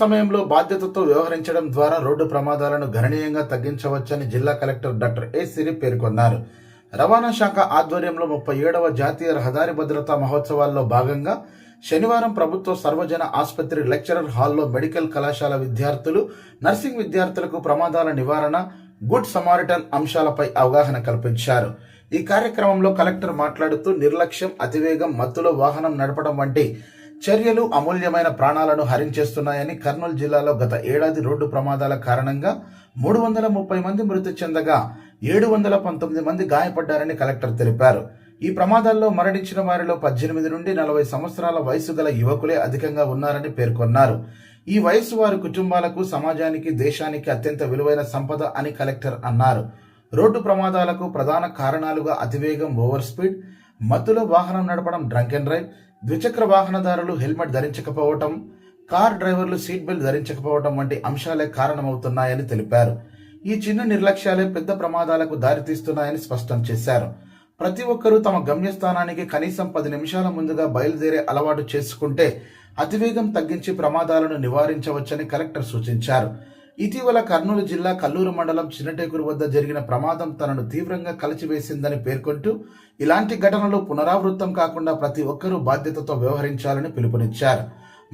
సమయంలో బాధ్యతతో వ్యవహరించడం ద్వారా రోడ్డు ప్రమాదాలను గణనీయంగా తగ్గించవచ్చని జిల్లా కలెక్టర్ డాక్టర్ ఏ సిరి పేర్కొన్నారు. రవాణా శాఖ ఆధ్వర్యంలో ముప్పై ఏడవ జాతీయ రహదారి భద్రతా మహోత్సవాల్లో భాగంగా శనివారం ప్రభుత్వ సర్వజన ఆసుపత్రి లెక్చరర్ హాల్లో మెడికల్ కళాశాల విద్యార్థులు నర్సింగ్ విద్యార్థులకు ప్రమాదాల నివారణ గుడ్ సమారిటన్ అంశాలపై అవగాహన కల్పించారు. ఈ కార్యక్రమంలో కలెక్టర్ మాట్లాడుతూ నిర్లక్ష్యం అతివేగం మత్తులో వాహనం నడపడం వంటి చర్యలు అమూల్యమైన ప్రాణాలను హరించేస్తున్నాయని కర్నూలు జిల్లాలో గత ఏడాది రోడ్డు ప్రమాదాల కారణంగా మూడు వందల ముప్పై మంది మృతి చెందగా ఏడు వందల పంతొమ్మిది మంది గాయపడ్డారని కలెక్టర్ తెలిపారు. ఈ ప్రమాదాల్లో మరణించిన వారిలో పద్దెనిమిది నుండి నలభై సంవత్సరాల వయసు గల యువకులే అధికంగా ఉన్నారని పేర్కొన్నారు. ఈ వయసు వారి కుటుంబాలకు సమాజానికి దేశానికి అత్యంత విలువైన సంపద అని కలెక్టర్ అన్నారు. రోడ్డు ప్రమాదాలకు ప్రధాన కారణాలుగా అతివేగం ఓవర్ స్పీడ్ మత్తులో వాహనం నడపడం డ్రంక్ అండ్ డ్రైవ్ ద్విచక్ర వాహనదారులు హెల్మెట్ ధరించకపోవటం కార్ డ్రైవర్లు సీట్ బెల్ట్ ధరించకపోవటం వంటి అంశాలే కారణమవుతున్నాయని తెలిపారు. ఈ చిన్న నిర్లక్ష్యాలే పెద్ద ప్రమాదాలకు దారితీస్తున్నాయని స్పష్టం చేశారు. ప్రతి ఒక్కరూ తమ గమ్యస్థానానికి కనీసం పది నిమిషాల ముందుగా బయలుదేరే అలవాటు చేసుకుంటే అతివేగం తగ్గించి ప్రమాదాలను నివారించవచ్చని కలెక్టర్ సూచించారు. ఇటీవల కర్నూలు జిల్లా కల్లూరు మండలం చిన్నటేకూరు వద్ద జరిగిన ప్రమాదం తనను తీవ్రంగా కలిచివేసిందని పేర్కొంటూ ఇలాంటి ఘటనలు పునరావృతం కాకుండా ప్రతి ఒక్కరూ బాధ్యతతో వ్యవహరించాలని పిలుపునిచ్చారు.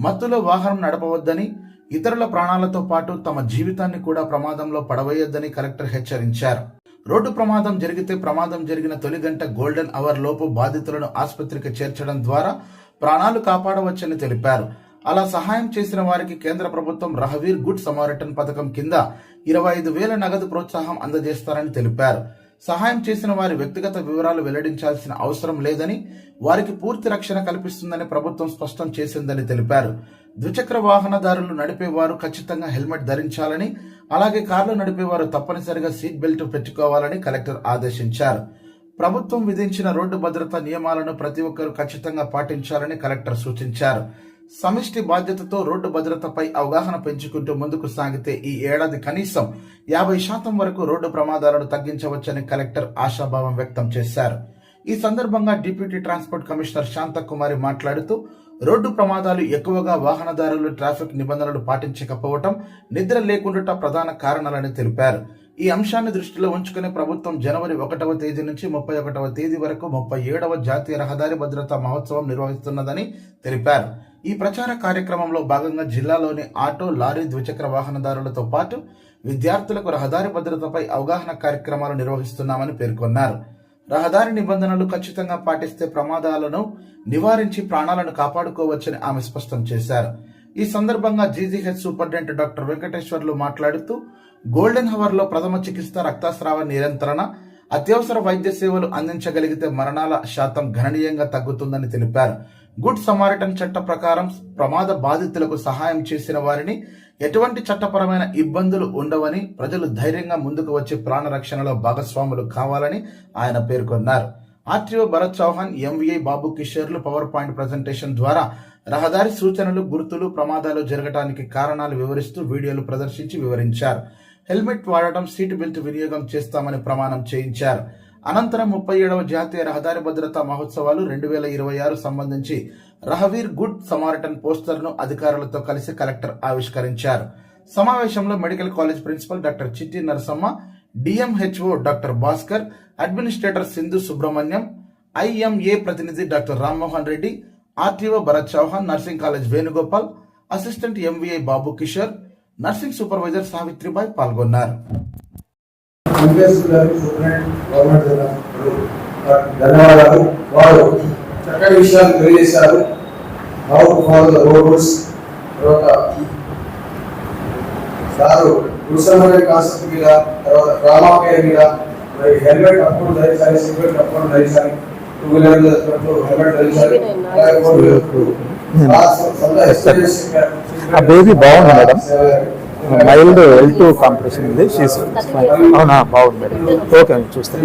మత్తులో వాహనం నడపవద్దని ఇతరుల ప్రాణాలతో పాటు తమ జీవితాన్ని కూడా ప్రమాదంలో పడవేయొద్దని కలెక్టర్ హెచ్చరించారు. రోడ్డు ప్రమాదం జరిగితే ప్రమాదం జరిగిన తొలి గంట గోల్డెన్ అవర్ లోపు బాధితులను ఆసుపత్రికి చేర్చడం ద్వారా ప్రాణాలు కాపాడవచ్చని తెలిపారు. అలా సహాయం చేసిన వారికి కేంద్ర ప్రభుత్వం రహవీర్ గుడ్ సమారిటన్ పథకం కింద ఇరవై ఐదు వేల నగదు ప్రోత్సాహం అందజేస్తారని తెలిపారు. సహాయం చేసిన వారి వ్యక్తిగత వివరాలు వెల్లడించాల్సిన అవసరం లేదని వారికి పూర్తి రక్షణ కల్పిస్తుందని ప్రభుత్వం స్పష్టం చేసిందని తెలిపారు. ద్విచక్ర వాహనదారులు నడిపేవారు ఖచ్చితంగా హెల్మెట్ ధరించాలని అలాగే కార్లు నడిపేవారు తప్పనిసరిగా సీట్ బెల్ట్ పెట్టుకోవాలని కలెక్టర్ ఆదేశించారు. ప్రభుత్వం విధించిన రోడ్డు భద్రతా నియమాలను ప్రతి ఒక్కరూ ఖచ్చితంగా పాటించాలని కలెక్టర్ సూచించారు. సమిష్టి బాధ్యతతో రోడ్డు భద్రతపై అవగాహన పెంచుకుంటూ ముందుకు సాగితే ఈ ఏడాది కనీసం యాభై శాతం వరకు రోడ్డు ప్రమాదాలను తగ్గించవచ్చని కలెక్టర్ ఆశాభావం వ్యక్తం చేశారు. ఈ సందర్భంగా డిప్యూటీ ట్రాన్స్పోర్ట్ కమిషనర్ శాంతకుమారి మాట్లాడుతూ రోడ్డు ప్రమాదాలు ఎక్కువగా వాహనదారులు ట్రాఫిక్ నిబంధనలు పాటించకపోవటం నిద్ర లేకుండా ప్రధాన కారణాలని తెలిపారు. ఈ అంశాన్ని దృష్టిలో ఉంచుకుని ప్రభుత్వం జనవరి ఒకటవ తేదీ నుంచి ముప్పై ఒకటవ తేదీ వరకు ముప్పై ఏడవ జాతీయ రహదారి భద్రతా మహోత్సవం నిర్వహిస్తున్నదని తెలిపారు. ఈ ప్రచార కార్యక్రమంలో భాగంగా జిల్లాలోని ఆటో లారీ ద్విచక్ర వాహనదారులతో పాటు విద్యార్థులకు రహదారి భద్రతపై అవగాహన కార్యక్రమాలు నిర్వహిస్తున్నామని పేర్కొన్నారు. రహదారి నిబంధనలు ఖచ్చితంగా పాటిస్తే ప్రమాదాలను నివారించి ప్రాణాలను కాపాడుకోవచ్చని ఆమె స్పష్టం చేశారు. ఈ సందర్భంగా జీజీహెచ్ సూపరింటెండెంట్ డాక్టర్ వెంకటేశ్వర్లు మాట్లాడుతూ గోల్డెన్ హవర్లో ప్రథమ చికిత్స రక్తస్రావ నియంత్రణ అత్యవసర వైద్య సేవలు అందించగలిగితే మరణాల శాతం గణనీయంగా తగ్గుతుందని తెలిపారు. గుడ్ సమారిటన్ చట్ట ప్రకారం ప్రమాద బాధితులకు సహాయం చేసిన వారిని ఎటువంటి చట్టపరమైన ఇబ్బందులు ఉండవని ప్రజలు ధైర్యంగా ముందుకు వచ్చి ప్రాణరక్షణలో భాగస్వాములు కావాలని ఆయన పేర్కొన్నారు. ఆర్టీఓ భరత్ చౌహాన్ ఎంవీఐ బాబు కిషోర్లు పవర్ పాయింట్ ప్రజెంటేషన్ ద్వారా రహదారి సూచనలు గుర్తులు ప్రమాదాలు జరగటానికి కారణాలు వివరిస్తూ వీడియోలు ప్రదర్శించి వివరించారు. హెల్మెట్ వాడటం సీటు బెల్ట్ వినియోగం చేస్తామని ప్రమాణం చేయించారు. అనంతరం ముప్పై ఏడవ జాతీయ రహదారి భద్రతా మహోత్సవాలు రెండు వేల ఇరవై ఆరు సంబంధించి రహవీర్ గుడ్ సమారటన్ పోస్టర్ను అధికారులతో కలిసి కలెక్టర్ ఆవిష్కరించారు. సమావేశంలో medical college principal doctor Chitti Narasamma DMHO doctor Bhaskar administrator Sindhu Subrahmanyam IMA ప్రతినిధి doctor Rammohan Reddy RTO Bharat Chauhan nursing college Venugopal assistant MVI Babu Kishore nursing supervisor Savitribai పాల్గొన్నారు. Superintendent government జిల్లా ధన్యవాదాలు. వారు చక్కటి విషయాలు తెలియజేశారు. How to follow the rules తర్వాత sir కృష్ణమైన కాన్సెప్ట్ మీద తర్వాత డ్రామా పేరు మీద మరి హెల్మెట్ అప్పుడు ధరించాలి సీట్ బెల్ట్ అప్పుడు ధరించాలి టూ వీలర్ హెల్మెట్ ధరించాలి. అలాగే ఫోర్ వీలర్ ఆ baby బాగుంది మేడం. మైల్డ్ ఎల్ టూ కాంపిటీషన్ ఉంది. అవునా? బాగుంది మేడం. ఓకే అండి చూస్తాను.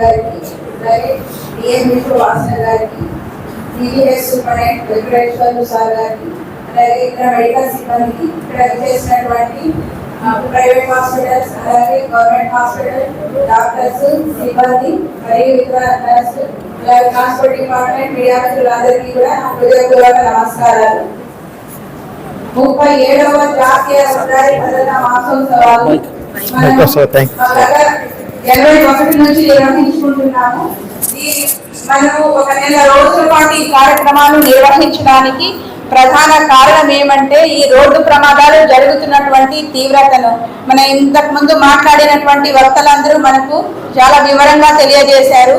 గారికి అలాగే గారికి ఇక్కడ మెడికల్ సిబ్బందికి ఇక్కడ చేసినటువంటి ప్రైవేట్ హాస్పిటల్స్ అలాగే గవర్నమెంట్ హాస్పిటల్ డాక్టర్స్ సిబ్బంది మరియు ఇతర అలాగే ట్రాన్స్పోర్ట్ డిపార్ట్మెంట్ మీడియా మిత్రులందరికీ కూడా హృదయపూర్వక నమస్కారాలు. ముప్పై ఏడవ జాతీయ రహదారి భద్రతా మహోత్సవాలు ఒకటి నుంచి నిర్వహించుకుంటున్నాము మనము ఒక నెల రోజుల పాటు ఈ కార్యక్రమాలు నిర్వహించడానికి ప్రధాన కారణం ఏమంటే ఈ రోడ్డు ప్రమాదాలు జరుగుతున్నటువంటి తీవ్రతను. మన ఇంతకు ముందు మాట్లాడినటువంటి వక్తలందరూ మనకు చాలా వివరంగా తెలియజేశారు.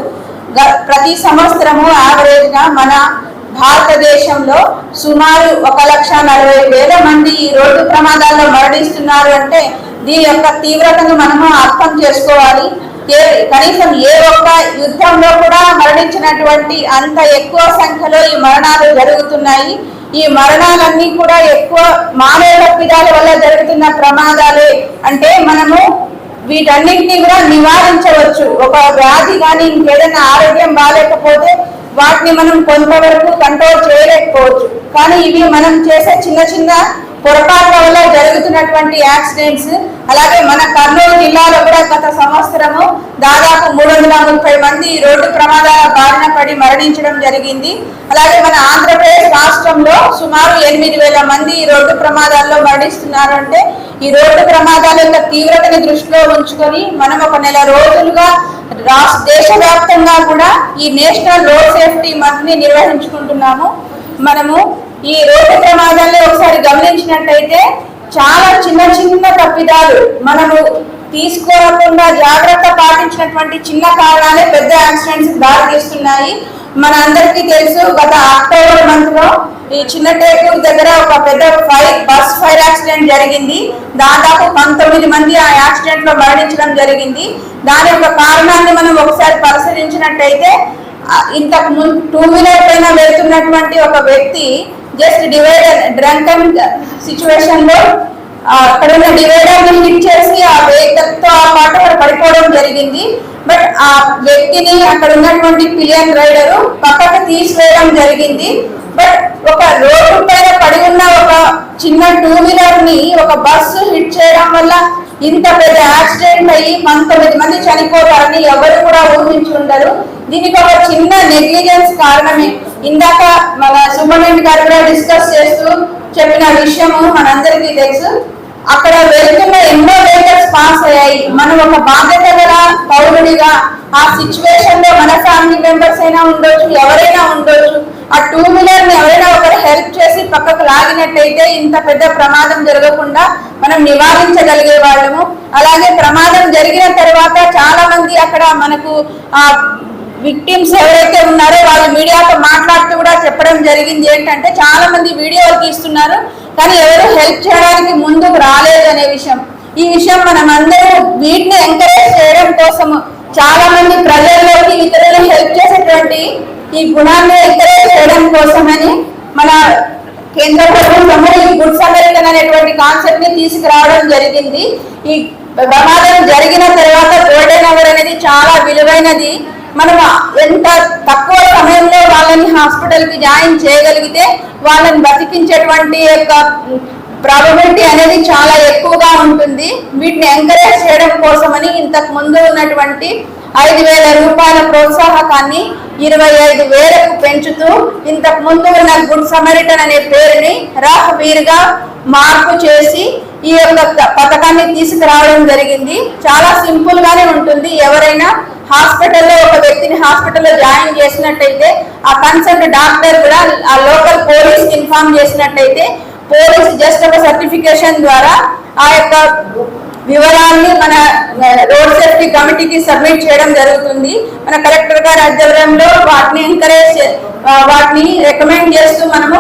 ప్రతి సంవత్సరము యావరేజ్గా మన భారతదేశంలో సుమారు ఒక లక్ష నలభై వేల మంది ఈ రోడ్డు ప్రమాదాల్లో మరణిస్తున్నారు అంటే దీని యొక్క తీవ్రతను మనము అర్థం చేసుకోవాలి. ఏ- కనీసం ఏ ఒక్క యుద్ధంలో కూడా మరణించినటువంటి అంత ఎక్కువ సంఖ్యలో ఈ మరణాలు జరుగుతున్నాయి. ఈ మరణాలన్నీ కూడా ఎక్కువ మానవ తప్పిదాల వల్ల జరుగుతున్న ప్రమాదాలే. అంటే మనము వీటన్నిటిని కూడా నివారించవచ్చు. ఒక వ్యాధి కానీ ఇంకేదైనా ఆరోగ్యం బాగాలేకపోతే వాటిని మనం కొంతవరకు కంట్రోల్ చేయలేకపోవచ్చు. కానీ ఇవి మనం చేసే చిన్న చిన్న పొరపాట్ల వల్ల జరుగుతున్నటువంటి యాక్సిడెంట్స్ అలాగే మన కర్నూలు జిల్లాలో కూడా గత సంవత్సరము దాదాపు మూడు వందల ముప్పై మంది ఈ రోడ్డు ప్రమాదాల బారిన పడి మరణించడం జరిగింది. అలాగే మన ఆంధ్రప్రదేశ్ రాష్ట్రంలో సుమారు ఎనిమిది వేల మంది ఈ రోడ్డు ప్రమాదాల్లో మరణిస్తున్నారు అంటే ఈ రోడ్డు ప్రమాదాల యొక్క తీవ్రతని దృష్టిలో ఉంచుకొని మనం ఒక నెల రోజులుగా రాష్ట్ర దేశవ్యాప్తంగా కూడా ఈ నేషనల్ రోడ్ సేఫ్టీ మంత్ని నిర్వహించుకుంటున్నాము. మనము ఈ రోడ్డు ప్రమాదాన్ని ఒకసారి గమనించినట్టయితే చాలా చిన్న చిన్న తప్పిదాలు మనము తీసుకోకుండా జాగ్రత్త పాటించినటువంటి చిన్న కారణాలే పెద్ద యాక్సిడెంట్స్ దారి తీస్తున్నాయి మన అందరికీ తెలుసు గత అక్టోబర్ మంత్లో ఈ చిన్న టేకూరు దగ్గర ఒక పెద్ద ఫైర్ బస్ ఫైర్ యాక్సిడెంట్ జరిగింది. దాదాపు పంతొమ్మిది మంది ఆ యాక్సిడెంట్లో మరణించడం జరిగింది. దాని యొక్క కారణాన్ని మనం ఒకసారి పరిశీలించినట్టయితే ఇంతకు ముందు టూ వీలర్ పైన వెళ్తున్నటువంటి ఒక వ్యక్తి జస్ట్ డివైడర్ డ్రంకన్ సిచ్యువేషన్లో అక్కడ ఉన్న డివైడర్ని హిట్ చేసి ఆ వెహికల్తో ఆ పాట పడిపోవడం జరిగింది. బట్ ఆ వ్యక్తిని అక్కడ ఉన్నటువంటి పిలియన్ రైడర్ పక్కకు తీసివేయడం జరిగింది. బట్ ఒక రోడ్డు పైన పడి ఉన్న ఒక చిన్న టూ వీలర్ని ఒక బస్సు హిట్ చేయడం వల్ల ఇంత పెద్ద యాక్సిడెంట్ అయ్యి పంతొమ్మిది మంది చనిపోతారని ఎవరు కూడా ఊహించి ఉండరు. దీనికి ఒక చిన్న నెగ్లిజెన్స్ కారణమే. ఇందాక మన సుబ్రహ్మణ్యం గారు కూడా డిస్కస్ చేస్తూ చెప్పిన విషయము మనందరికీ తెలుసు. అక్కడ వెళ్తున్న ఎన్నో వెహికల్స్ పాస్ అయ్యాయి. మనం ఒక బాధ్యత గల పౌరుడిగా ఆ సిచ్యువేషన్లో మన ఫ్యామిలీ మెంబర్స్ అయినా ఉండొచ్చు ఎవరైనా ఉండొచ్చు. ఆ టూ వీలర్ని ఎవరైనా ఒకరు హెల్ప్ చేసి పక్కకు లాగినట్టయితే ఇంత పెద్ద ప్రమాదం జరగకుండా మనం నివారించగలిగే వాళ్ళము. అలాగే ప్రమాదం జరిగిన తర్వాత చాలా మంది అక్కడ మనకు ఆ విక్టిమ్స్ ఎవరైతే ఉన్నారో వాళ్ళు మీడియాతో మాట్లాడుతూ కూడా చెప్పడం జరిగింది. ఏంటంటే చాలా మంది వీడియోలు తీస్తున్నారు కానీ ఎవరు హెల్ప్ చేయడానికి ముందుకు రాలేదు అనే విషయం. ఈ విషయం మనం అందరూ వీటిని ఎంకరేజ్ చేయడం కోసము చాలా మంది ప్రజల్లోకి ఇతరులు హెల్ప్ చేసేటువంటి ఈ గుణాన్ని కోసమని మన కేంద్ర ప్రభుత్వం ఈ గుడ్ సమరిటన్ అనేటువంటి కాన్సెప్ట్ని తీసుకురావడం జరిగింది. ఈ ప్రమాదం జరిగిన తర్వాత గోల్డెన్ అవర్ అనేది చాలా విలువైనది. మనం ఎంత తక్కువ సమయంలో వాళ్ళని హాస్పిటల్కి జాయిన్ చేయగలిగితే వాళ్ళని బతికించేటువంటి యొక్క ప్రాబబిలిటీ అనేది చాలా ఎక్కువగా ఉంటుంది. వీటిని ఎంకరేజ్ చేయడం కోసమని ఇంతకు ముందు ఉన్నటువంటి ఐదు వేల రూపాయల ప్రోత్సాహకాన్ని ఇరవై ఐదు వేలకు పెంచుతూ ఇంతకు ముందు ఉన్న గుడ్ సమరిటన్ అనే పేరుని రాహ్ వీరుగా మార్పు చేసి ఈ యొక్క పథకాన్ని తీసుకురావడం జరిగింది. చాలా సింపుల్ గానే ఉంటుంది. ఎవరైనా హాస్పిటల్లో ఒక వ్యక్తిని హాస్పిటల్లో జాయిన్ చేసినట్టయితే ఆ కన్సల్ట్ డాక్టర్ కూడా ఆ లోకల్ పోలీస్ ఇన్ఫార్మ్ చేసినట్టయితే పోలీస్ జస్ట్ ఒక సర్టిఫికేషన్ ద్వారా ఆ యొక్క వివరాల్ని మన రోడ్ సేఫ్టీ కమిటీకి సబ్మిట్ చేయడం జరుగుతుంది. మన కలెక్టర్ గారి ఆధ్వర్యంలో వాటిని ఎంకరేజ్ వాటిని రికమెండ్ చేస్తూ మనము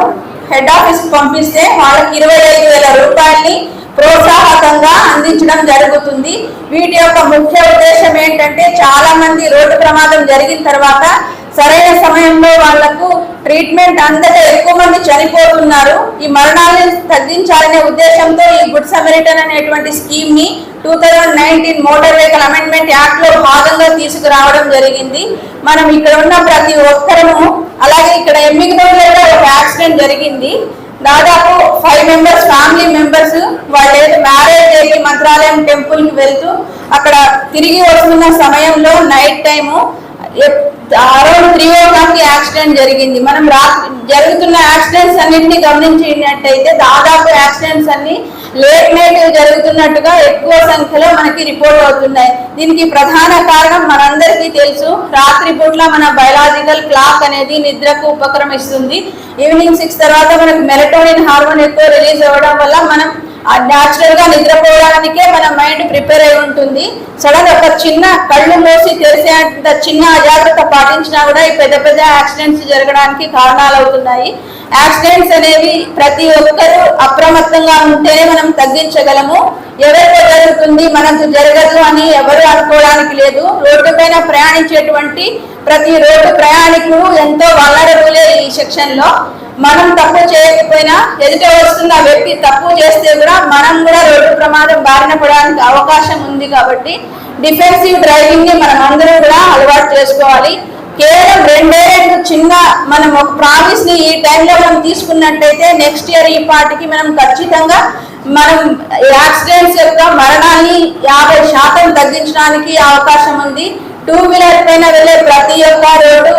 హెడ్ ఆఫీస్ పంపిస్తే వాళ్ళకి ఇరవై ఐదు వేల రూపాయల్ని ప్రోత్సాహకంగా అందించడం జరుగుతుంది. వీటి యొక్క ముఖ్య ఉద్దేశం ఏంటంటే చాలా మంది రోడ్డు ప్రమాదం జరిగిన తర్వాత సరైన సమయంలో వాళ్ళకు ట్రీట్మెంట్ అందక ఎక్కువ మంది చనిపోతున్నారు. ఈ మరణాలను తగ్గించాలనే ఉద్దేశంతో ఈ గుడ్ సమరిటన్ అనేటువంటి స్కీమ్ని two thousand nineteen motor vehicle amendment యాక్ట్లో భాగంగా తీసుకురావడం జరిగింది. మనం ఇక్కడ ఉన్న ప్రతి ఒక్కరము అలాగే ఇక్కడ ఎమ్మిగనూరులో ఒక యాక్సిడెంట్ జరిగింది. దాదాపు ఫైవ్ మెంబర్స్ ఫ్యామిలీ మెంబర్స్ వాళ్ళు ఏదో మ్యారేజ్ అయ్యి మంత్రాలయం టెంపుల్కి వెళ్తూ అక్కడ తిరిగి వస్తున్న సమయంలో night time around three o'clock accident జరిగింది. మనం రాత్రి జరుగుతున్న యాక్సిడెంట్స్ అన్నింటినీ గమనించినట్టయితే దాదాపు యాక్సిడెంట్స్ అన్ని లేట్ నైట్ జరుగుతున్నట్టుగా ఎక్కువ సంఖ్యలో మనకి రిపోర్ట్ అవుతున్నాయి. దీనికి ప్రధాన కారణం మనందరికీ తెలుసు రాత్రి పూట్ల మన బయలాజికల్ క్లాక్ అనేది నిద్రకు ఉపక్రమిస్తుంది. ఈవినింగ్ సిక్స్ తర్వాత మనకు మెలటోనిన్ హార్మోన్ ఎక్కువ రిలీజ్ అవ్వడం వల్ల మనం న్యాచురల్గా నిద్రపోవడానికే మన మైండ్ ప్రిపేర్ అయి ఉంటుంది. సడన్ ఒక చిన్న కళ్ళు మూసి తెలిసేంత చిన్న అజాగ్రత్త పాటించినా కూడా ఈ పెద్ద పెద్ద యాక్సిడెంట్స్ జరగడానికి కారణాలు అవుతున్నాయి యాక్సిడెంట్స్ అనేవి ప్రతి ఒక్కరూ అప్రమత్తంగా ఉంటేనే మనం తగ్గించగలము. ఎవరికో జరుగుతుంది మనకు జరగదు అని ఎవరు అనుకోవడానికి లేదు. రోడ్డు పైన ప్రయాణించేటువంటి ప్రతి రోడ్డు ప్రయాణికుడు ఎంతో వల్లరబులే ఈ సెక్షన్లో. మనం తప్పు చేయకపోయినా ఎదుట వస్తున్న వ్యక్తి తప్పు చేస్తే కూడా మనం కూడా రోడ్డు ప్రమాదం బారిన పడడానికి అవకాశం ఉంది కాబట్టి డిఫెన్సివ్ డ్రైవింగ్ని మనం అందరం కూడా అలవాటు చేసుకోవాలి. కేవలం రెండే రెండు చిన్న మనం ఒక ప్రామిస్ని ఈ టైంలో మనం తీసుకున్నట్టయితే నెక్స్ట్ ఇయర్ ఈ పాటికి మనం ఖచ్చితంగా మనం యాక్సిడెంట్స్ యొక్క మరణాన్ని యాభై శాతం తగ్గించడానికి అవకాశం ఉంది. టూ వీలర్ పైన వెళ్ళే ప్రతి ఒక్క రోడ్డు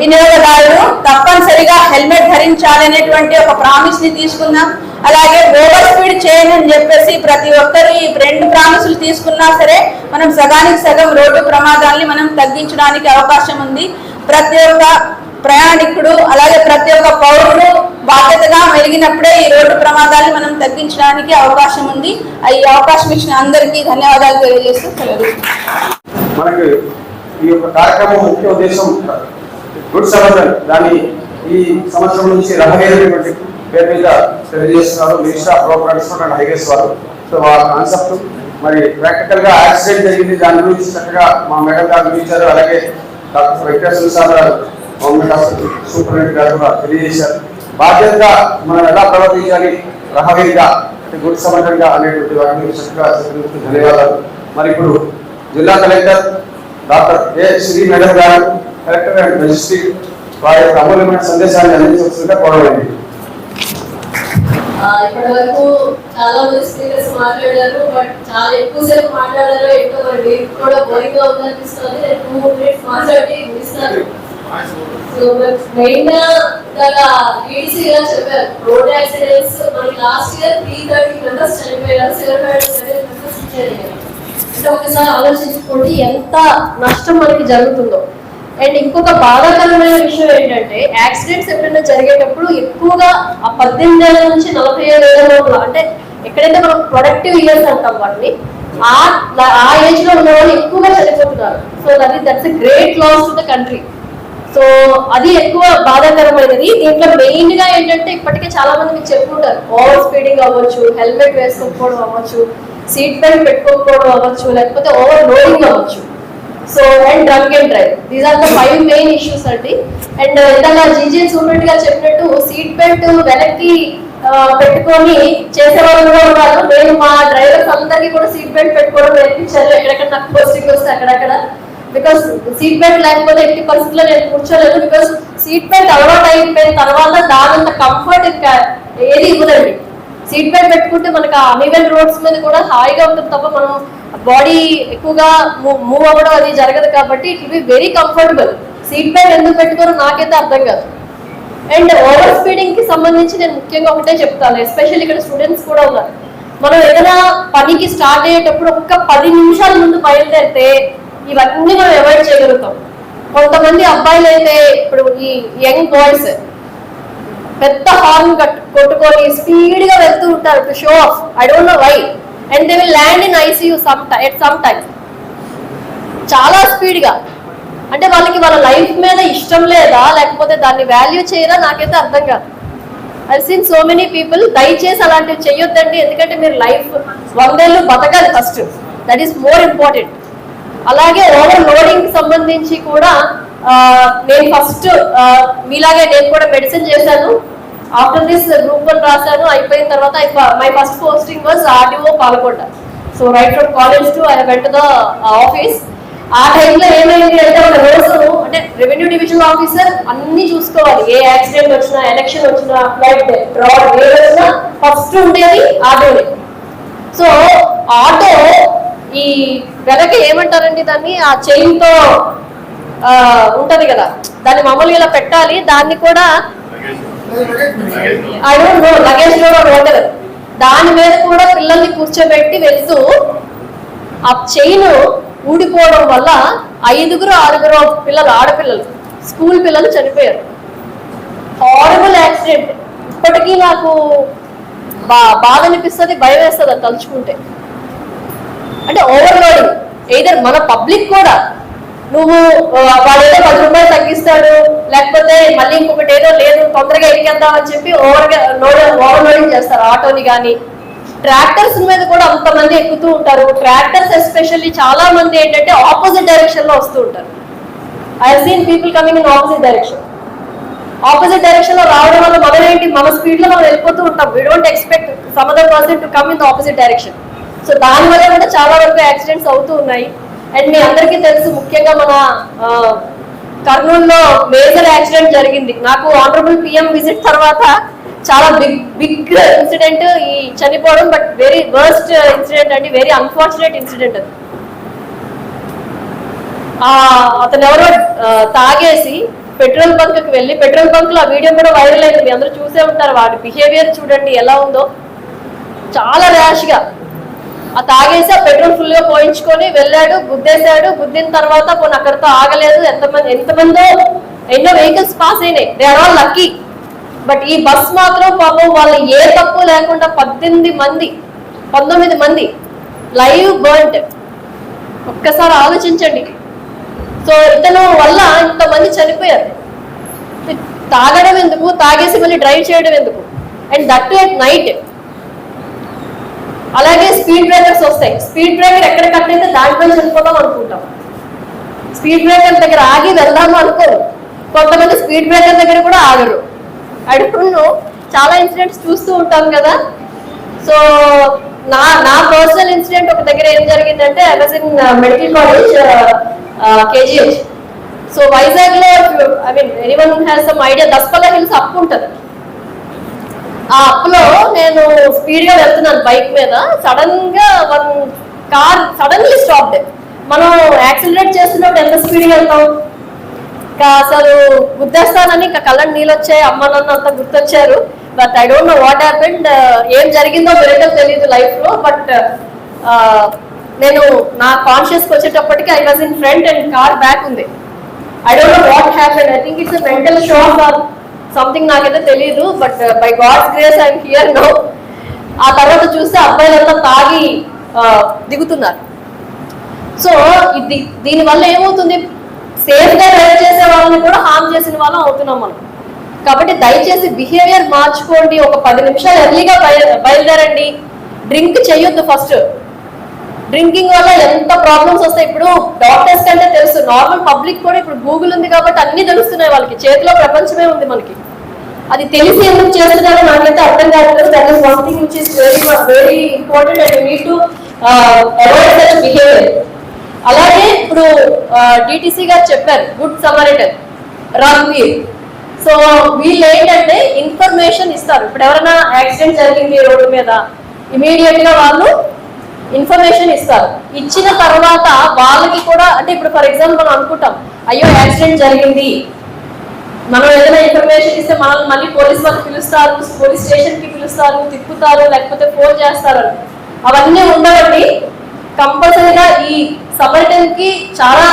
వినియోగదారులు తప్పనిసరిగా హెల్మెట్ ధరించాలనేటువంటి ఒక ప్రామిస్ని తీసుకుందాం. అలాగే ఓవర్ స్పీడ్ అని చెప్పేసి ప్రతి ఒక్కరు ఈ రెండు ప్రామిసులు తీసుకున్నా సరే మనం సగానికి సగం రోడ్డు ప్రమాదాల్ని మనం తగ్గించడానికి అవకాశం ఉంది. ప్రతి ఒక్క ప్రయాణికుడు అలాగే ప్రతి ఒక్క పౌరుడు బాధ్యతగా మెలిగినప్పుడే ఈ రోడ్డు ప్రమాదాన్ని మనం తగ్గించడానికి అవకాశం ఉంది. ఈ అవకాశం ఇచ్చిన అందరికీ ధన్యవాదాలు తెలియజేస్తూ సెలవు మనకి ఈ యొక్క కార్యక్రమం ముఖ్య ఉద్దేశం గుడ్ సంవత్సరం దాన్ని ఈ సంవత్సరం నుంచి రహగైనటువంటి పేరు మీద తెలియజేస్తున్నారు. Minister of road transport and highways వారు. సో ఆ కాన్సెప్ట్ మరి ప్రాక్టికల్గా యాక్సిడెంట్ జరిగింది. దాని గురించి చక్కగా మా మేడం గారు చూపించారు అలాగే డాక్టర్ వెంకటేశ్వర సార్ గారు గవర్నమెంట్ హాస్పిటల్ సూపరింటెండెంట్ గారు కూడా తెలియజేశారు. బాధ్యతగా మనం ఎలా ప్రవర్తించాలి రహవేగా అంటే గుడ్ సమగ్రంగా అనేటువంటి వాటిని చక్కగా ధన్యవాదాలు. మరి ఇప్పుడు జిల్లా collector doctor A Sri madam గారు కలెక్టర్ అండ్ మెజిస్ట్రేట్ వారి యొక్క అమూల్యమైన సందేశాన్ని అందించవలసిందిగా కోరలేదు ఇప్పటి వరకు చాలా మంది స్పీకర్స్ మాట్లాడారు బట్ చాలా ఎక్కువసేపు మాట్లాడారు ఏంటో మరి మీకు కూడా బోరింగ్గా ఉందనిపిస్తుంది. నేను టూ మినిట్స్ మాట్లాడి ముగిస్తాను. సో మెయిన్గా ఇలాగా ఈడీసీ గారు చెప్పారు. రోడ్ యాక్సిడెంట్స్ మనకి last year three thirty members చనిపోయారు. సెవెన్ హండ్రెడ్ మెంబర్స్ చనిపోయారు ఒకసారి ఆలోచించుకోండి ఎంత నష్టం మనకి జరుగుతుందో. అండ్ ఇంకొక బాధాకరమైన విషయం ఏంటంటే యాక్సిడెంట్స్ ఎప్పుడైనా జరిగేటప్పుడు ఎక్కువగా ఆ పద్దెనిమిది ఏళ్ళ నుంచి నలభై ఏడు ఏళ్ళ లోపల అంటే ఎక్కడైతే మనం ప్రొడక్టివ్ ఇయర్స్ అంటాం వాటిని ఆ ఆ ఏజ్లో ఉన్న వాళ్ళు ఎక్కువగా చనిపోతున్నారు. So that that's great loss to the country so అది ఎక్కువ బాధాకరమైనది. దీంట్లో మెయిన్గా ఏంటంటే ఇప్పటికే చాలా మంది మీకు చెప్పుకుంటారు ఓవర్ స్పీడింగ్ అవ్వచ్చు హెల్మెట్ వేసుకోకపోవడం అవ్వచ్చు సీట్ బెల్ట్ పెట్టుకోకపోవడం అవ్వచ్చు లేకపోతే ఓవర్ లోడింగ్ అవ్వచ్చు. So and drunk and drive. These are the five main issues అండి. అండ్ uh, ఇందాక జీజే సూపరెంట్ గారు చెప్పినట్టు సీట్ బెల్ట్ వెనక్కి పెట్టుకొని చేసే వాళ్ళు కూడా ఉన్నారు. నేను మా డ్రైవర్స్ అందరికీ కూడా సీట్ బెల్ట్ పెట్టుకోవడం నేర్పించాను ఎక్కడెక్కడ నాకు పోస్టింగ్ వస్తే అక్కడక్కడ. బికాస్ సీట్ బెల్ట్ లేకపోతే ఎట్టి పరిస్థితుల్లో నేను కూర్చోలేదు బికాస్ సీట్ బెల్ట్ అలవాటు అయిపోయిన తర్వాత దానంత కంఫర్ట్ ఇంకా ఏది ఇవ్వదండి. సీట్ బెల్ట్ పెట్టుకుంటే మనకి ఆ అన్ఈవెన్ రోడ్స్ మీద కూడా హాయిగా ఉంటుంది తప్ప మనం బాడీ ఎక్కువగా మూవ్ అవ్వడం అది జరగదు కాబట్టి it will be very comfortable. Seat belt ఎందుకు పెట్టుకోరు నాకైతే అర్థం కాదు. అండ్ ఓవర్ స్పీడింగ్కి సంబంధించి నేను ముఖ్యంగా ఒకటే చెప్తాను ఎస్పెషల్లీ ఇక్కడ స్టూడెంట్స్ కూడా ఉన్నారు. మనం ఏదైనా పనికి స్టార్ట్ అయ్యేటప్పుడు ఒక్క పది నిమిషాల ముందు బయలుదేరితే ఇవన్నీ మనం అవాయిడ్ చేయగలుగుతాం. కొంతమంది అబ్బాయిలు అయితే ఇప్పుడు ఈ యంగ్ బాయ్స్ పెద్ద హార్న్ కొట్టుకొని స్పీడ్గా వెళ్తూ ఉంటారు to show off I don't know why and they will land in ICU some at some time చాలా స్పీడ్గా. అంటే వాళ్ళకి వాళ్ళ లైఫ్ మీద ఇష్టం లేదా లేకపోతే దాన్ని వాల్యూ చేయరా నాకైతే అర్థం కాదు. I seen so many people దయచేసి అలాంటివి చేయొద్దండి ఎందుకంటే మీరు లైఫ్ వందేళ్ళు బతకాలి first that is more important అలాగే ఓవర్ లోడింగ్ సంబంధించి కూడా నేను ఫస్ట్ మీలాగే నేను కూడా మెడిసిన్ చేశాను. ఆఫ్టర్ దిస్ గ్రూప్ వన్ రాశాను అయిపోయిన తర్వాత my first posting was RDO Palakonda so right from college to I went the office ఆ టైంలో ఏమైంది అంటే ఒక రోజు అంటే రెవెన్యూ డివిజన్ ఆఫీసర్ అన్ని చూసుకోవాలి. ఏ యాక్సిడెంట్ వచ్చినా ఎలక్షన్ వచ్చినా ఫ్లైట్ డ్రాడ్ ఏ వచ్చినా ఫస్ట్ ఉండేది ఆటోనే సో ఆటో ఈ వెనక ఏమంటారండి దాన్ని? ఆ చైన్తో uh, ఉంటది కదా. దాన్ని మామూలుగా ఇలా పెట్టాలి. దాన్ని కూడా ఐ డోంట్ నో లగేజ్లో ఉండదు దాని మీద కూడా పిల్లల్ని కూర్చోబెట్టి వెళ్తూ ఆ చైన్ ఊడిపోవడం వల్ల ఐదుగురు ఆరుగురు పిల్లలు ఆడపిల్లలు స్కూల్ పిల్లలు చనిపోయారు. హారబుల్ యాక్సిడెంట్ ఇప్పటికీ నాకు బా బాధ అనిపిస్తుంది భయం వేస్తుంది అది తలుచుకుంటే. అంటే ఓవర్లోడింగ్ ఏదర్ మన పబ్లిక్ కూడా నువ్వు ఆ, వాడు ఏదో పది రూపాయలు తగ్గిస్తాడు లేకపోతే మళ్ళీ ఇంకొకటి ఏదో లేదు తొందరగా ఎక్కేద్దాం అని చెప్పి ఓవర్ ఓవర్ లోడింగ్ చేస్తారు ఆటోని కానీ ట్రాక్టర్స్ మీద కూడా అంతమంది ఎక్కుతూ ఉంటారు. ట్రాక్టర్స్ ఎస్పెషల్లీ చాలా మంది ఏంటంటే ఆపోజిట్ డైరెక్షన్లో వస్తూ ఉంటారు. I seen people coming in opposite direction opposite డైరెక్షన్లో రావడం వల్ల మనం ఏంటి మన స్పీడ్లో మనం వెళ్ళిపోతూ ఉంటాం. We don't expect some other person to come in opposite direction so దాని వల్ల కూడా చాలా వరకు యాక్సిడెంట్స్ అవుతూ ఉన్నాయి. అండ్ మీ అందరికీ తెలుసు ముఖ్యంగా మన కర్నూలులో మేజర్ యాక్సిడెంట్ జరిగింది. నాకు ఆనరబుల్ పిఎం విజిట్ తర్వాత చాలా బిగ్ బిగ్ ఇన్సిడెంట్ ఈ చనిపోవడం బట్ వెరీ వర్స్ట్ ఇన్సిడెంట్ అండి వెరీ అన్ఫార్చునేట్ ఇన్సిడెంట్ అది. అతను ఎవరో తాగేసి పెట్రోల్ బంక్కి వెళ్ళి పెట్రోల్ బంక్లో ఆ వీడియో కూడా వైరల్ అయింది. మీ అందరూ చూసే ఉంటారు వాడి బిహేవియర్ చూడండి ఎలా ఉందో. చాలా ర్యాష్గా. ఆ తాగేసి ఆ పెట్రోల్ ఫుల్గా పోయించుకొని వెళ్ళాడు గుద్దేశాడు. గుద్దిన తర్వాత కొన్ని అక్కడితో ఆగలేదు. ఎంతమంది ఎంతమందో ఎన్నో వెహికల్స్ పాస్ అయినాయి. They are all lucky but ఈ బస్ మాత్రం పాపం వాళ్ళు ఏ తప్పు లేకుండా పద్దెనిమిది మంది పంతొమ్మిది మంది లైవ్ బర్ంట్ ఒక్కసారి ఆలోచించండి. సో ఇతను వల్ల ఇంతమంది చనిపోయారు. తాగడం ఎందుకు? తాగేసి మళ్ళీ డ్రైవ్ చేయడం ఎందుకు? అండ్ దట్ ఎట్ నైట్ అలాగే స్పీడ్ బ్రేకర్స్ వస్తాయి. స్పీడ్ బ్రేకర్ ఎక్కడ కట్ అయితే దాంట్లో చనిపోదాం అనుకుంటాం. స్పీడ్ బ్రేకర్ దగ్గర ఆగి వెళ్దాము అనుకోరు కొంతమంది స్పీడ్ బ్రేకర్ దగ్గర కూడా ఆగరు. అడుగును చాలా ఇన్సిడెంట్స్ చూస్తూ ఉంటాం కదా. సో నా నా పర్సనల్ ఇన్సిడెంట్ ఒక దగ్గర ఏం జరిగిందంటే అమెజిన్ మెడికల్ కాలేజ్ కేజీహెచ్ సో వైజాగ్లో I mean anyone has some idea Daspalla hills up ఉంటుంది. ఆ అప్పులో నేను స్పీడ్గా వెళ్తున్నాను బైక్ మీద. సడన్గా వన్ కార్ సడన్లీ స్టాప్డ్. మనం యాక్సిలరేట్ చేస్తున్నప్పుడు ఎంత స్పీడ్గా వెళ్తాం? ఇంకా అసలు గుర్తేస్తానని ఇంకా కళ్ళని నీళ్ళు వచ్చాయి అమ్మ నాన్న అంతా గుర్తొచ్చారు. But I don't know what happened ఏం జరిగిందో మీరేటో తెలియదు లైఫ్లో బట్ నేను నా కాన్షియస్ వచ్చేటప్పటికి I was in front and car back ఉంది. I don't know what happened. I think it's mental show off something నాకైతే తెలియదు but by God's grace I'm here no ఆ తర్వాత చూస్తే అబ్బాయిలంతా తాగి దిగుతున్నారు. సో ఇది దీని వల్ల ఏమవుతుంది? సేఫ్గా డ్రైవ్ చేసే వాళ్ళని కూడా హామ్ చేసిన వాళ్ళం అవుతున్నాం మనం. కాబట్టి దయచేసి బిహేవియర్ మార్చుకోండి. ఒక పది నిమిషాలు ఎర్లీగా బయలుదేరండి. డ్రింక్ చేయొద్దు ఫస్ట్ డ్రింకింగ్ వల్ల ఎంత ప్రాబ్లమ్స్ వస్తాయి? ఇప్పుడు డాక్టర్స్ కంటే తెలుసు. నార్మల్ పబ్లిక్ కూడా ఇప్పుడు గూగుల్ ఉంది కాబట్టి అన్ని తెలుస్తున్నాయి వాళ్ళకి. చేతిలో ప్రపంచమే ఉంది మనకి. అది తెలిసి ఎందుకు చేస్తున్నారో నాకైతే అర్థం కావట్లేదు. That is one thing which is very very important and need to avoid behaviour అలాగే ఇప్పుడు uh, డిటిసి గారు చెప్పారు. గుడ్ సమరిటన్ రణ్వీర్ సో వీళ్ళు ఏంటంటే ఇన్ఫర్మేషన్ ఇస్తారు. ఇప్పుడు ఎవరైనా యాక్సిడెంట్ జరిగింది రోడ్డు మీద ఇమీడియట్గా వాళ్ళు ఇన్ఫర్మేషన్ ఇస్తారు. ఇచ్చిన తర్వాత వాళ్ళకి కూడా అంటే ఇప్పుడు ఫర్ ఎగ్జాంపుల్ మనం అనుకుంటాం అయ్యో యాక్సిడెంట్ జరిగింది. మనం ఏదైనా ఇన్ఫర్మేషన్ ఇస్తే మనల్ని మళ్ళీ పోలీస్ వాళ్ళకి పిలుస్తారు పోలీస్ స్టేషన్కి పిలుస్తారు తిప్పుతారు లేకపోతే ఫోన్ చేస్తారు. అవన్నీ ఉండవండి. కంపల్సరీగా ఈ సబర్టెన్కి చాలా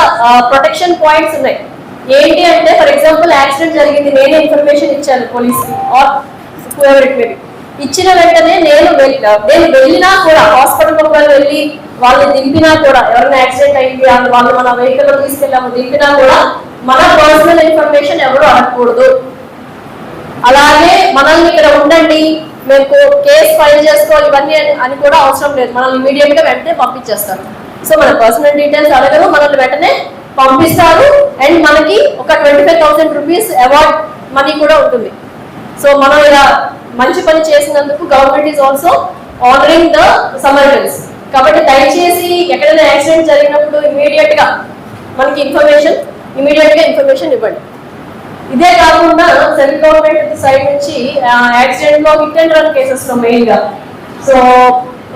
ప్రొటెక్షన్ పాయింట్స్ ఉన్నాయి. ఏంటి అంటే ఫర్ ఎగ్జాంపుల్ యాక్సిడెంట్ జరిగింది నేనే ఇన్ఫర్మేషన్ ఇచ్చాను పోలీస్కి ఆర్ ఆర్ మేబీ ఇచ్చిన వెంటనే నేను వెళ్ళి నేను వెళ్ళినా కూడా హాస్పిటల్ ఒకవేళ వెళ్ళి వాళ్ళని దింపినా కూడా ఎవరైనా యాక్సిడెంట్ అయింది వాళ్ళు వాళ్ళు మన వెహికల్లో తీసుకెళ్ళాము దింపినా కూడా మన పర్సనల్ ఇన్ఫర్మేషన్ ఎవరు అడగకూడదు. అలాగే మనల్ని ఇక్కడ ఉండండి మేము కేసు ఫైల్ చేసుకోవాలి ఇవన్నీ అని- అని కూడా అవసరం లేదు. మనల్ని ఇమీడియట్గా వెంటనే పంపించేస్తారు. సో మన పర్సనల్ డీటెయిల్స్ అడగరు మనల్ని వెంటనే పంపిస్తారు. అండ్ మనకి ఒక twenty five thousand rupees award money కూడా ఉంటుంది. సో మనం ఇలా మంచి పని చేసినందుకు government is also honouring the samaritans కాబట్టి దయచేసి ఎక్కడైనా యాక్సిడెంట్ జరిగినప్పుడు ఇమీడియట్గా మనకి ఇన్ఫర్మేషన్ ఇమీడియట్గా ఇన్ఫర్మేషన్ ఇవ్వండి. ఇదే కాకుండా సెంట్రల్ గవర్నమెంట్ సైడ్ నుంచి యాక్సిడెంట్లో హిట్ అండ్ రన్ కేసెస్లో మెయిన్గా. సో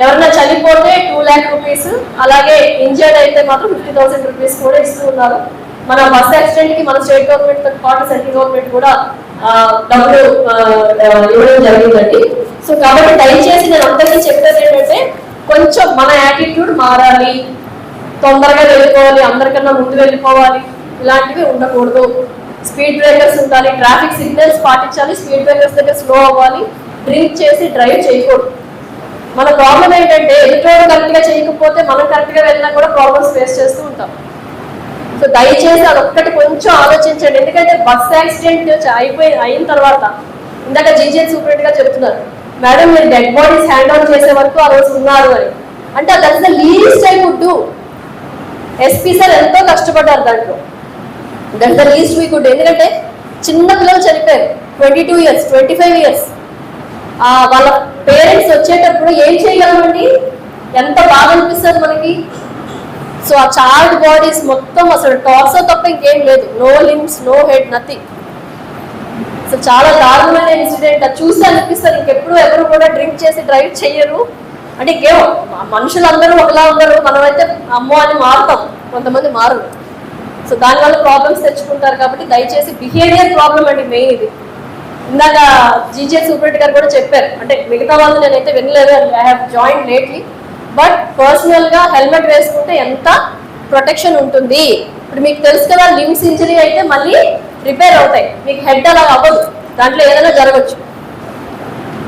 ఎవరైనా చనిపోతే టూ ల్యాక్ రూపీస్ అలాగే ఇంజర్డ్ అయితే మాత్రం ఫిఫ్టీ థౌసండ్ రూపీస్ కూడా ఇస్తూ ఉన్నారు. మన బస్ యాక్సిడెంట్కి మన స్టేట్ గవర్నమెంట్తో పాటు సెంట్రల్ గవర్నమెంట్ కూడా డబ్బులు ఇవ్వడం జరిగిందండి. సో కాబట్టి దయచేసి నేను అందరికీ చెప్పేది ఏంటంటే కొంచెం మన యాటిట్యూడ్ మారాలి తొందరగా వెళ్ళిపోవాలి అందరికన్నా ముందు వెళ్ళిపోవాలి ఇలాంటివి ఉండకూడదు. స్పీడ్ బ్రేకర్స్ ఉండాలి ట్రాఫిక్ సిగ్నల్స్ పాటించాలి స్పీడ్ బ్రేకర్స్ దగ్గర స్లో అవ్వాలి డ్రింక్ చేసి డ్రైవ్ చేయకూడదు. మన ప్రాబ్లం ఏంటంటే ఎదుటోడు కరెక్ట్గా చేయకపోతే మనం కరెక్ట్గా వెళ్ళినా కూడా ప్రాబ్లమ్స్ ఫేస్ చేస్తూ ఉంటాం. సో దయచేసి అదొక్కటి కొంచెం ఆలోచించండి. ఎందుకంటే బస్ యాక్సిడెంట్ అయిపోయి అయిన తర్వాత ఇందాక జీజే సూపరెంట్గా చెప్తున్నారు మేడం మీరు డెడ్ బాడీస్ హ్యాండ్ ఓవర్ చేసే వరకు ఆ రోజు ఉన్నారు అని. అంటే that is the least I would do. SP sir ఎంతో కష్టపడ్డారు దాంట్లో. That the least we could ఎందుకంటే చిన్న పిల్లలు చనిపోయారు twenty two years twenty five years. వాళ్ళ పేరెంట్స్ వచ్చేటప్పుడు ఏం చేయగలమండి ఎంత బాధ అనిపిస్తుంది మనకి? సో ఆ చార్డ్ బాడీస్ మొత్తం అసలు టార్సో తప్ప ఇంకేం లేదు. No limbs no head nothing so చాలా దారుణమైన ఇన్సిడెంట్ అది చూసి అనిపిస్తుంది. ఇంకెప్పుడు ఎవరు కూడా డ్రింక్ చేసి డ్రైవ్ చెయ్యరు. అంటే ఇంకేం మనుషులందరూ ఒకలా ఉండరు. మనమైతే అమ్మో అని మారుతాం. కొంతమంది మారరు. సో దానివల్ల ప్రాబ్లమ్స్ తెచ్చుకుంటారు కాబట్టి దయచేసి బిహేవియర్ ప్రాబ్లం అండి మెయిన్ ఇది. ఇందాక జీజే సూపరింట్ గారు కూడా చెప్పారు. అంటే మిగతా వాళ్ళు నేనైతే వినలేదు. I have join lately but పర్సనల్గా హెల్మెట్ వేసుకుంటే ఎంత ప్రొటెక్షన్ ఉంటుంది? ఇప్పుడు మీకు తెలుసు కదా లిమ్స్ ఇంజరీ అయితే మళ్ళీ రిపేర్ అవుతాయి. మీకు హెడ్ అలా అవ్వదు. దాంట్లో ఏదైనా జరగచ్చు.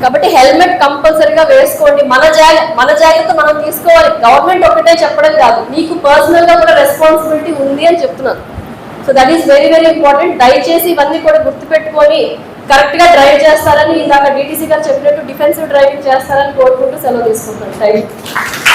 కాబట్టి హెల్మెట్ కంపల్సరీగా వేసుకోండి. మన జాగ్ర మన జాగ్రత్త మనం తీసుకోవాలి. గవర్నమెంట్ ఒకటే చెప్పడం కాదు. మీకు పర్సనల్గా కూడా రెస్పాన్సిబిలిటీ ఉంది అని చెప్తున్నాను. So that is very very important దయచేసి ఇవన్నీ కూడా గుర్తుపెట్టుకొని కరెక్ట్గా డ్రైవ్ చేస్తారని ఇందాక డిటీసీ గారు చెప్పినట్టు డిఫెన్సివ్ డ్రైవింగ్ చేస్తారని కోరుకుంటూ సెలవు తీసుకుంటాను థ్యాంక్ యూ